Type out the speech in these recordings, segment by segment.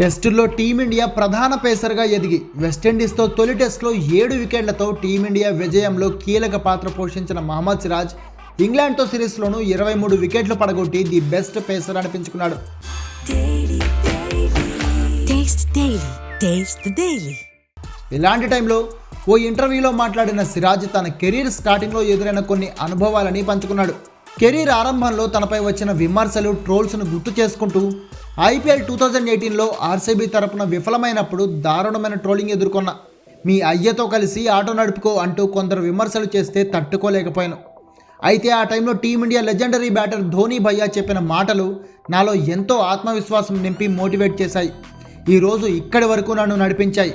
టెస్టుల్లో టీమిండియా ప్రధాన పేసర్గా ఎదిగి వెస్టిండీస్తో తొలి టెస్టులో ఏడు వికెట్లతో టీమిండియా విజయంలో కీలక పాత్ర పోషించిన మహమ్మద్ సిరాజ్ ఇంగ్లాండ్తో సిరీస్లోనూ ఇరవై మూడు వికెట్లు పడగొట్టి ది బెస్ట్ పేసర్ అనిపించుకున్నాడు. ఇలాంటి టైంలో ఓ ఇంటర్వ్యూలో మాట్లాడిన సిరాజ్ తన కెరీర్ స్టార్టింగ్లో ఎదురైన కొన్ని అనుభవాలని పంచుకున్నాడు. కెరీర్ ఆరంభంలో తనపై వచ్చిన విమర్శలు ట్రోల్స్ను గుర్తు చేసుకుంటూ ఐపీఎల్ టూ థౌజండ్ ఎయిటీన్లో ఆర్సీబీ తరపున విఫలమైనప్పుడు దారుణమైన ట్రోలింగ్ ఎదుర్కొన్న మీ అయ్యతో కలిసి ఆటో నడుపుకో అంటూ కొందరు విమర్శలు చేస్తే తట్టుకోలేకపోయాను. అయితే ఆ టైంలో టీమిండియా లెజెండరీ బ్యాటర్ ధోని భయ్యా చెప్పిన మాటలు నాలో ఎంతో ఆత్మవిశ్వాసం నింపి మోటివేట్ చేశాయి. ఈరోజు ఇక్కడి వరకు నన్ను నడిపించాయి.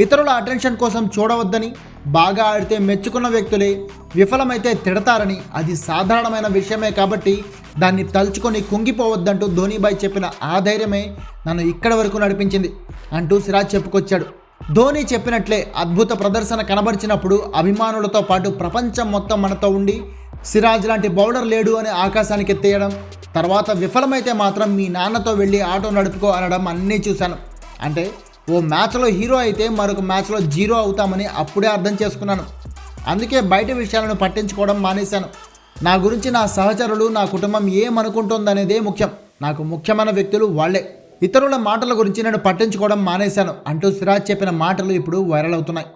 ఇతరుల అటెన్షన్ కోసం చూడవద్దని బాగా ఆడితే మెచ్చుకున్న వ్యక్తులే విఫలమైతే తిడతారని అది సాధారణమైన విషయమే కాబట్టి దాన్ని తలుచుకొని కుంగిపోవద్దంటూ ధోనీబాయ్ చెప్పిన ఆ ధైర్యమే నన్ను ఇక్కడ వరకు నడిపించింది అంటూ సిరాజ్ చెప్పుకొచ్చాడు. ధోని చెప్పినట్లే అద్భుత ప్రదర్శన కనబరిచినప్పుడు అభిమానులతో పాటు ప్రపంచం మొత్తం మనతో ఉండి సిరాజ్ లాంటి బౌలర్ లేడు అని ఆకాశానికి ఎత్తేయడం తర్వాత విఫలమైతే మాత్రం మీ నాన్నతో వెళ్ళి ఆటో నడుపుకో అనడం అన్నీ చూశాను. అంటే ఓ మ్యాచ్లో హీరో అయితే మరొక మ్యాచ్లో జీరో అవుతామని అప్పుడే అర్థం చేసుకున్నాను. అందుకే బయట విషయాలను పట్టించుకోవడం మానేశాను. నా గురించి నా సహచరులు నా కుటుంబం ఏమనుకుంటుందనేదే ముఖ్యం. నాకు ముఖ్యమైన వ్యక్తులు వాళ్ళే ఇతరుల మాటల గురించి నేను పట్టించుకోవడం మానేశాను అంటూ సిరాజ్ చెప్పిన మాటలు ఇప్పుడు వైరల్ అవుతున్నాయి.